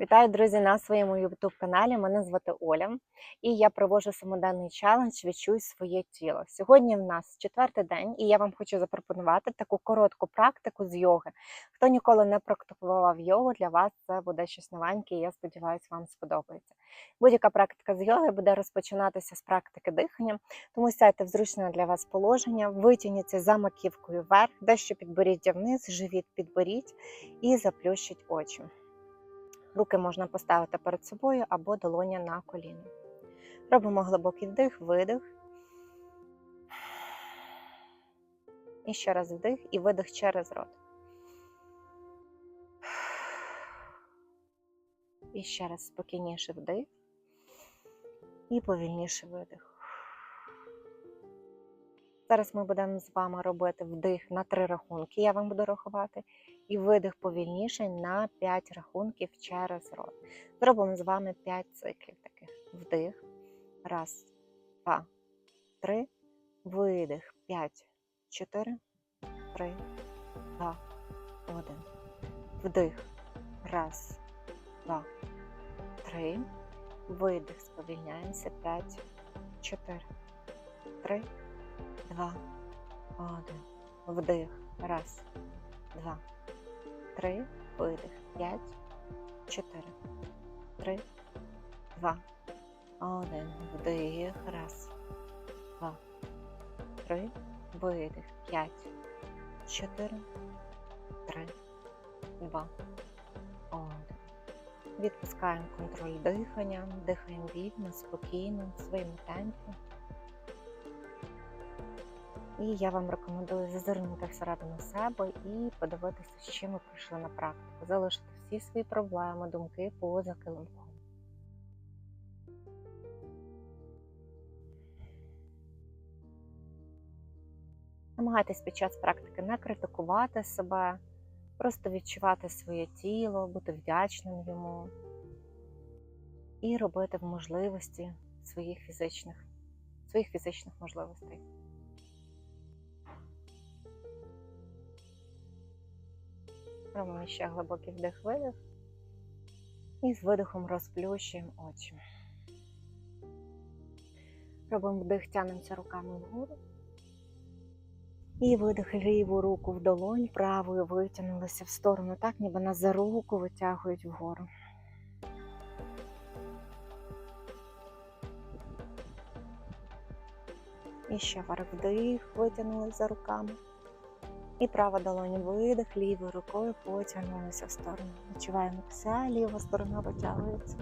Вітаю, друзі, на своєму youtube каналі. Мене звати Оля, і я проводжу самоденний челендж Відчуй своє тіло. Сьогодні в нас четвертий день, і я вам хочу запропонувати таку коротку практику з йоги. Хто ніколи не практикував йогу, для вас це буде щось новеньке, і я сподіваюся, вам сподобається. Будь-яка практика з йоги буде розпочинатися з практики дихання, тому сядьте в зручне для вас положення, витягніться за маківкою вверх, дещо підборіддя вниз, живіт підборіть і заплющіть очі. Руки можна поставити перед собою або долоня на коліно. Робимо глибокий вдих, видих. І ще раз вдих і видих через рот. І ще раз спокійніше вдих. І повільніше видих. Зараз ми будемо з вами робити вдих на три рахунки. Я вам буду рахувати. І видих повільніше на 5 рахунків через рот. Зробимо з вами 5 циклів таких. Вдих. Раз, два, три. Видих. П'ять, чотири, три, два, один. Вдих. Раз, два, три. Видих. Сповільняємося. П'ять, чотири, три, два, один. Вдих. Раз, два, три, видих, п'ять, чотири, три, два, один, вдих, раз, два, три, видих, п'ять, чотири, три, два, один. Відпускаємо контроль дихання, дихаємо вільно, спокійно, в своєму темпі. І я вам рекомендую зазирнути всередину себе і подивитися, з чим ви прийшли на практику. Залишити всі свої проблеми, думки поза килимком. Намагайтесь під час практики не критикувати себе, просто відчувати своє тіло, бути вдячним йому і робити в можливості своїх фізичних, своїх фізичних можливостей. Робимо ще глибокий вдих-видих. І з видихом розплющуємо очі. Робимо вдих, тянемося руками вгору. І видих ліву руку в долонь, правою витягнулися в сторону, так, ніби нас за руку витягують вгору. І ще вверх вдих, витягнулися за руками. І права долоня видих, лівою рукою потягнулися в сторону. Відчуваємо, вся ліва сторона витягується.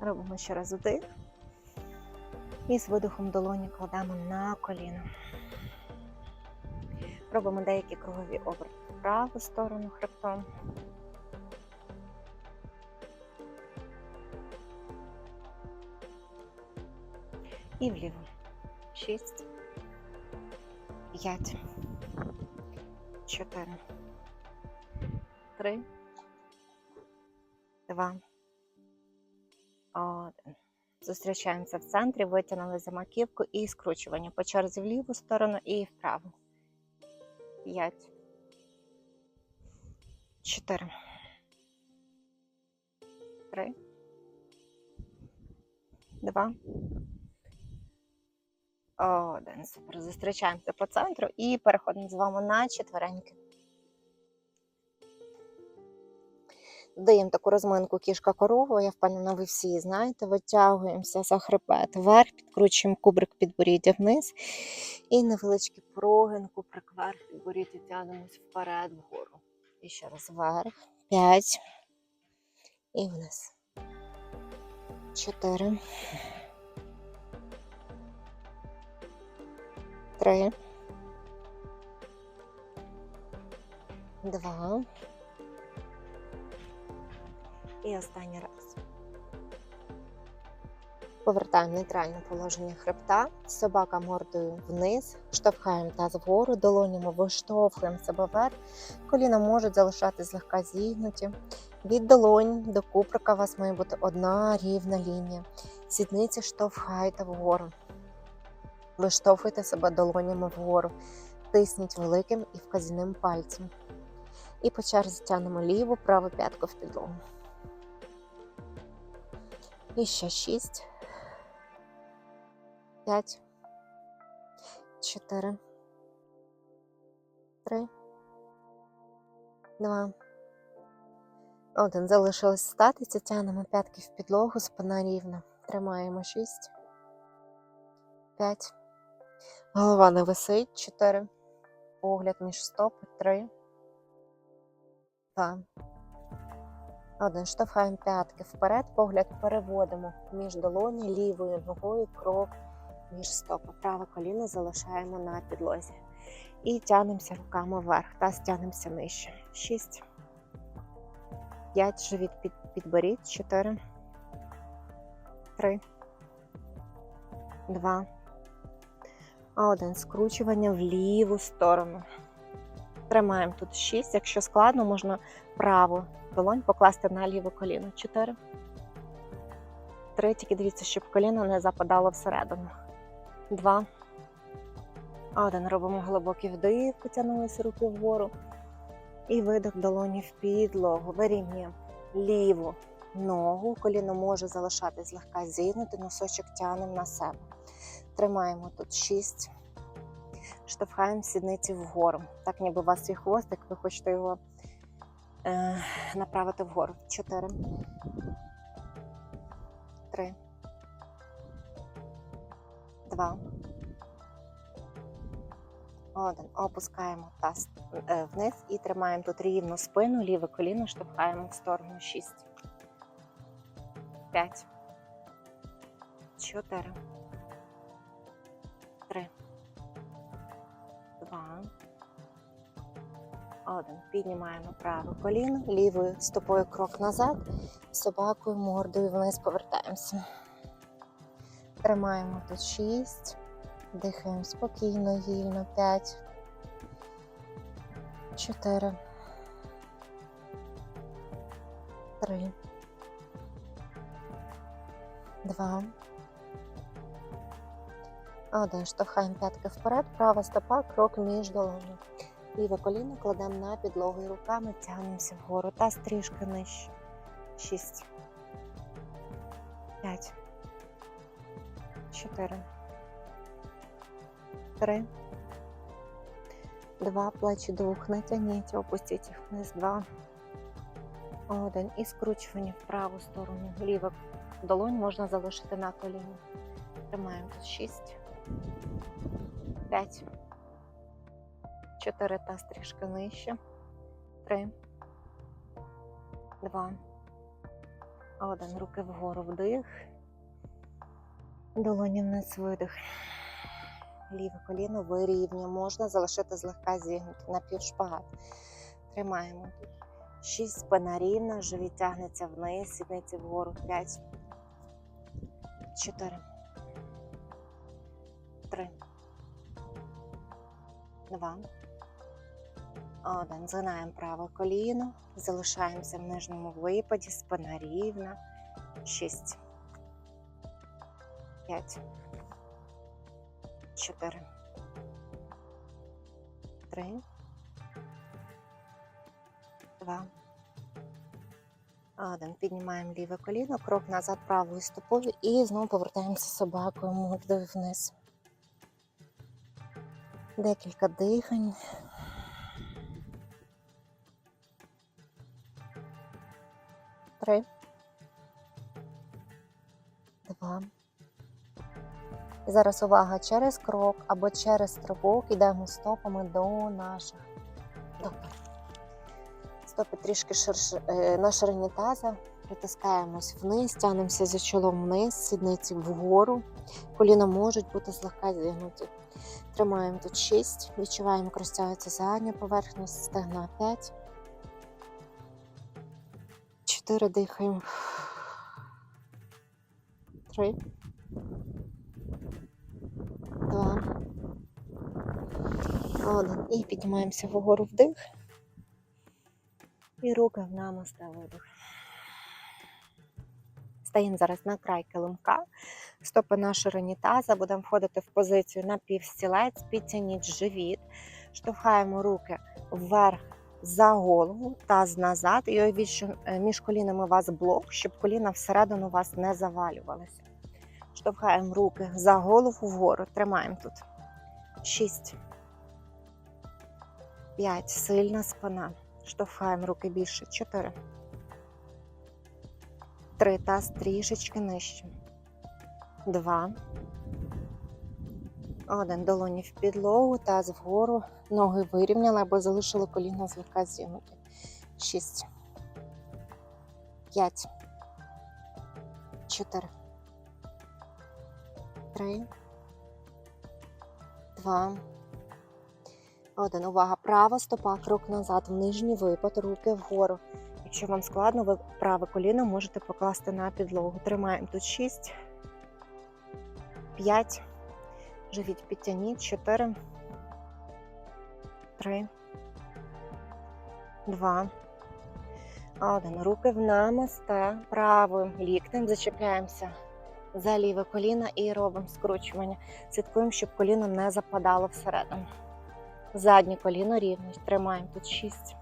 Робимо ще раз вдих. І з видихом долоні кладемо на коліно. Робимо деякі кругові оберти в праву сторону хребтом. І вліво. Шість. П'ять. Чотири. Три. Два. Один. Зустрічаємося в центрі, витягнули за маківку і скручування по черзі в ліву сторону і вправо. П'ять. Чотири. Три. Два. Один. Супер. Зустрічаємося по центру і переходимо з вами на четвереньки. Даємо таку розминку кішка корова, я впевнена, ви всі її знаєте. Витягуємося за хребет вверх, підкручуємо кубрик підборіддя вниз. І невеличкий прогин, кубрик вверх, підборіддя тягнемось вперед, вгору. І ще раз вверх. П'ять. І вниз. Чотири. Три. Два. І останній раз. Повертаємо нейтральне положення хребта, собака мордою вниз, штовхаємо таз вгору, долонями виштовхуємо себе вверх, коліна можуть залишатись злегка зігнуті. Від долонь до куприка у вас має бути одна рівна лінія. Сідниці штовхайте вгору. Виштовхуйте себе долонями вгору. Тисніть великим і вказівним пальцем. І по черзі тягнемо ліву, праву п'ятку в підлогу. І ще шість. П'ять. Чотири. Три. Два. Один. Залишилось статися. Тягнемо п'ятки в підлогу, спина рівна. Тримаємо шість. П'ять. Голова не висить Чотири. Погляд між стоп 3. 2. 1. Штовхаємо п'ятки вперед. Погляд переводимо між долоні лівою ногою крок між стопи. Праве коліно залишаємо на підлозі. І тягнемося руками вверх. Та стягнемося нижче. 6. 5. Живіт під, підберіть. 4. 3. 2 один скручування в ліву сторону. Тримаємо тут 6. Якщо складно, можна праву долонь покласти на ліве коліно. 4. 3. Тільки дивіться, щоб коліно не западало всередину. 2. Один. Робимо глибокий вдих, потягнулися руки вгору. І видих долоні в підлогу. Вирівнюємо ліву ногу. Коліно може залишатись легка зігнути, носочок тягнемо на себе. Тримаємо тут шість. штовхаємо сідниці вгору. Так, ніби у вас є хвостик, ви хочете його е, направити вгору. 4, 3, 2, 1. Опускаємо таз е, вниз і тримаємо тут рівну спину, ліве коліно штовхаємо в сторону 6, 5, 4, Один. Піднімаємо праве коліно, лівою стопою крок назад, собакою мордою вниз повертаємося. Тримаємо тут шість. Дихаємо спокійно, вільно. П'ять. Чотири. Три. Два. Один. Штовхаємо п'ятки вперед, права стопа, крок між долонями. Ліве коліно кладемо на підлогу і руками тягнемося вгору. Таз трішки нижче. Шість. П'ять. Чотири. Три. Два. Плечі до вух не тягніть, опустіть їх вниз. Два. Один. І скручування в праву сторону. Ліве долонь можна залишити на коліні. Тримаємо шість. П'ять. Чотири таз трішки нижче. Три. Два. Один. Руки вгору вдих. Долоні вниз видих. Ліве коліно вирівнює. Можна залишити злегка зігнути на півшпагат. Тримаємо тут. Шість. Спина рівна. Живіт тягнеться вниз. Сідниці вгору. П'ять. Чотири. Три. Два. Один. Згинаємо праве коліно. Залишаємося в нижньому випаді. Спина рівна. Шість. П'ять. Чотири. Три. Два. Один. Піднімаємо ліве коліно, крок назад правою стопою і знову повертаємося собакою мордою вниз. Декілька дихань. Три. Два. І зараз увага через крок або через стрибок йдемо стопами до наших допер. Стопи трішки ширше е, на ширині таза. Притискаємось вниз, тягнемося за чолом вниз, сідниці вгору. Коліна можуть бути злегка зігнуті. Тримаємо тут 6. Відчуваємо, як розтягується задня поверхня, стегна 5. 4 дихаємо. 3. 2. 1. І піднімаємося вгору вдих. І руки в намасте видих. Стаємо зараз на край килимка, стопи на ширині таза, будемо входити в позицію напівстілець, підтягніть живіт, Штовхаємо руки вверх за голову, таз назад. І е, між колінами у вас блок, щоб коліна всередину у вас не завалювалися. Штовхаємо руки за голову вгору. Тримаємо тут. 6. 5. Сильна спина. Штовхаємо руки більше. 4. 3. Таз трішечки нижче. 2. Один. Долоні в підлогу, таз вгору. Ноги вирівняли або залишили коліна злегка зігнуті. 6. 5. 4. 3. 2. Один. Увага. Права стопа, крок назад, в нижній випад, руки вгору. Якщо вам складно, ви праве коліно можете покласти на підлогу. Тримаємо тут 6, 5, живіть підтягніть, 4, 3, 2, 1. Руки в намасте, правим ліктем зачепляємося за ліве коліно і робимо скручування. Слідкуємо, щоб коліно не западало всередину. Заднє коліно рівно. Тримаємо тут 6,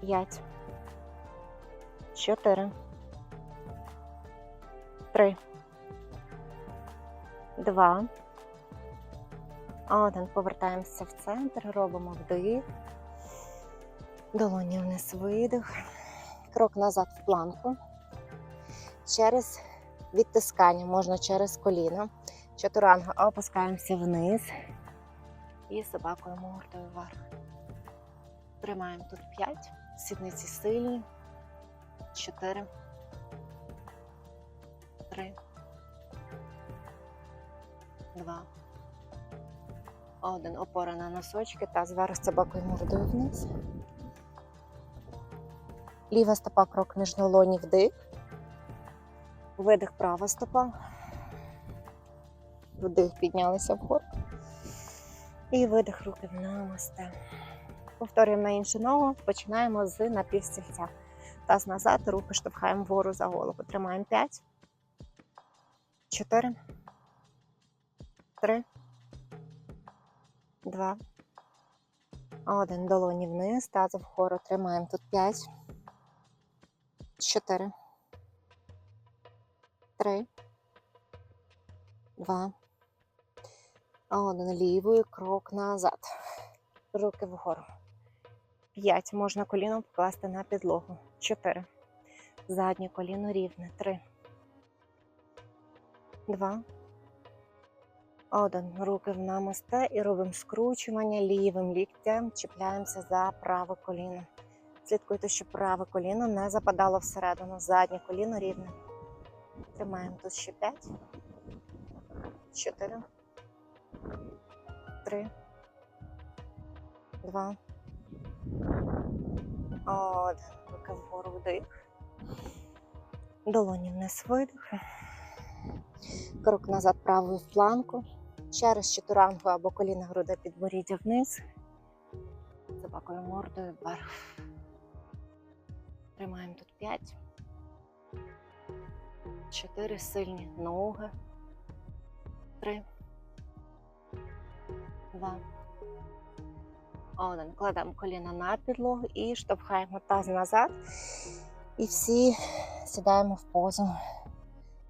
5, 4, 3, 2, 1. Повертаємося в центр, робимо вдих. Долоні вниз видих. Крок назад в планку. Через відтискання, можна через коліно. Чатуранга опускаємося вниз. І собакою мордою вверх. Тримаємо тут 5. Сідниці сильні. 4. 3. 2. Один. Опора на носочки та зараз собакою мордою вниз. Ліва стопа крок між долоні вдих. Видих права стопа. Вдих піднялися вгору. І видих руки в намасте. Повторюємо на іншу ногу. Починаємо з напівстільця. Таз назад, руки штовхаємо вгору за голову. Тримаємо 5, 4, 3, 2, 1. Долоні вниз, таз вгору. Тримаємо тут 5, 4, 3, 2, один лівою крок назад. Руки вгору. П'ять. Можна коліно покласти на підлогу. Чотири. Заднє коліно рівне. Три. Два. Один. Руки в намасте і робимо скручування лівим ліктем. Чіпляємося за праве коліно. Слідкуйте, щоб праве коліно не западало всередину. Заднє коліно рівне. Тримаємо тут ще п'ять. Чотири три, два, один. Руки вгору вдих. Долоні вниз видих. Крок назад правою в планку. Через чотирангу або коліна груди підборіддя вниз. Собакою мордою вверх. Тримаємо тут п'ять. Чотири сильні ноги. Три два, один. Кладемо коліна на підлогу і штовхаємо таз назад. І всі сідаємо в позу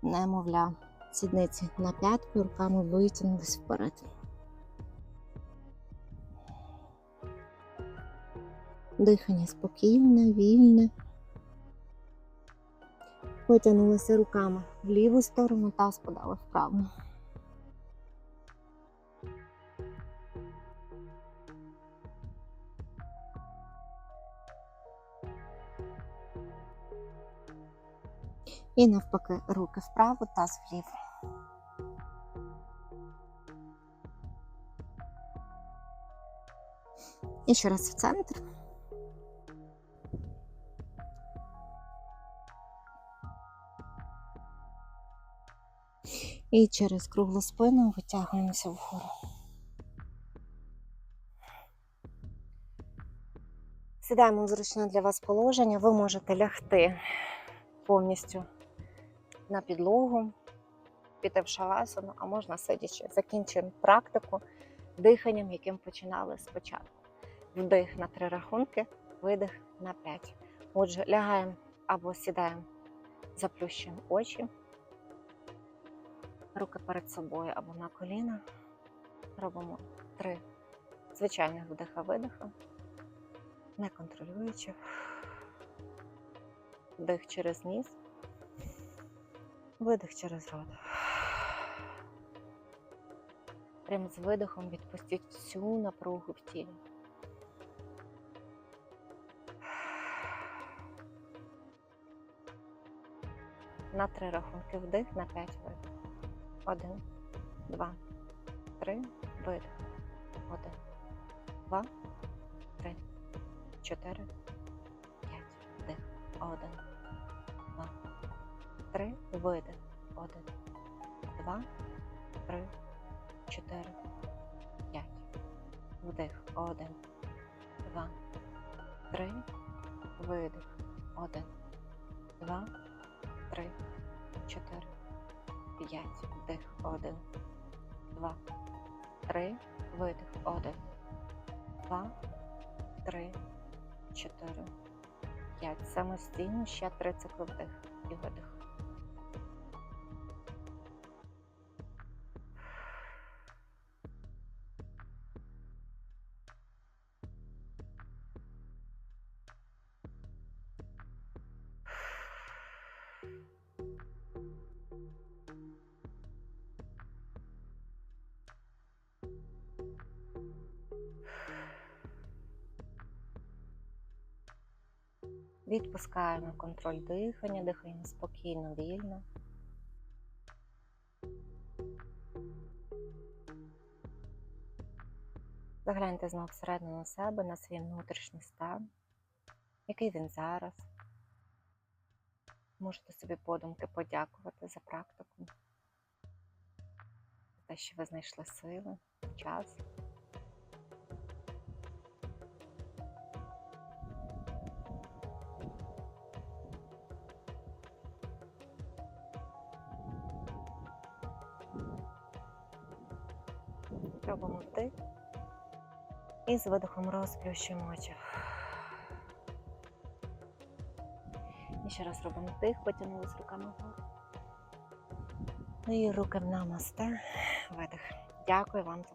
немовля. Сідниці на п'ятку, руками витягнулись вперед. Дихання спокійне, вільне. Потягнулися руками в ліву сторону, таз подали вправо. І навпаки, руки вправо, таз вліво. І ще раз в центр. І через круглу спину витягуємося вгору. Сідаємо в зручне для вас положення. Ви можете лягти повністю на підлогу, піти в шавасану, а можна сидячи. Закінчимо практику диханням, яким починали спочатку. Вдих на три рахунки, видих на п'ять. Отже, лягаємо або сідаємо, заплющуємо очі, руки перед собою або на коліна. Робимо три звичайних вдиха-видиха, не контролюючи. Вдих через ніс, видих через рот. Прямо з видихом відпустіть всю напругу в тілі. На три рахунки вдих, на п'ять видих. Один, два, три, видих. Один, два, три, чотири, п'ять. Вдих. Один, два, три, видих. Один, два, три, чотири, п'ять. Вдих. Один, два, три, видих. Один, два, три, чотири, п'ять. Вдих. Один, два, три, видих. Один, два, три, чотири, п'ять. Самостійно ще три цикли вдих і видих. Відпускаємо контроль дихання, дихаємо спокійно, вільно. Загляньте знову всередину себе на свій внутрішній стан, який він зараз. Можете собі подумки подякувати за практику, за те, що ви знайшли сили, час. Робимо вдих і з видихом розплющуємо очі. Ще раз робимо вдих, потягнулися руками вгору. І руки в намасте. Видих. Дякую вам за